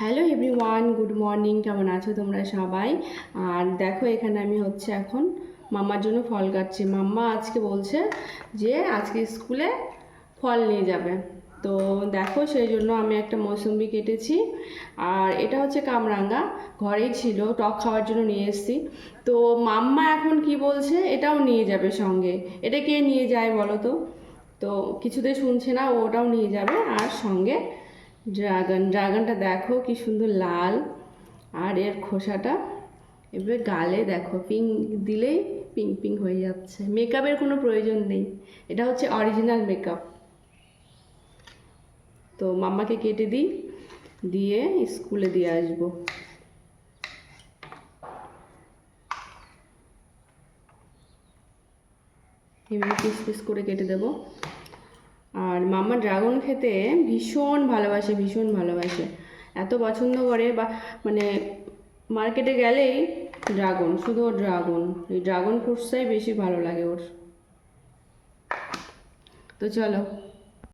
Hello everyone, good morning, কেমন আছো তোমরা সবাই? আর দেখো, এখানে আমি হচ্ছে এখন মাম্মার জন্য ফল কাটছি। মাম্মা আজকে বলছে যে আজকে স্কুলে ফল নিয়ে যাবে। তো দেখো, সেই জন্য আমি একটা মৌসুম্বি কেটেছি। আর এটা হচ্ছে কামরাঙ্গা, ঘরেই ছিল, টক খাওয়ার জন্য নিয়ে এসেছি। তো মাম্মা এখন কি বলছে, এটাও নিয়ে যাবে সঙ্গে। এটা কে নিয়ে যায় বলো তো? তো কিছুতে শুনছে না ওটাও নিয়ে যাবে আর সঙ্গে ড্রাগন, ড্রাগনটা দেখো কি সুন্দর লাল। আর এর খোসাটা এবারে গালে দেখো পিঙ্ক দিলেই পিঙ্ক পিঙ্ক হয়ে যাচ্ছে। মেকআপের কোনো প্রয়োজন নেই। এটা হচ্ছে অরিজিনাল মেকআপ তো মাম্মাকে কেটে দিই, দিয়ে স্কুলে দিয়ে আসব। এভাবে পিস পিস করে কেটে দেবো। আর মাম্মা ড্রাগন খেতে ভীষণ ভালোবাসে ভীষণ ভালোবাসে। এত পছন্দ করে বা মানে মার্কেটে গেলেই ড্রাগন, শুধু ড্রাগন। এই ড্রাগন ফ্রুটসটাই বেশি ভালো লাগে ওর। তো চলো।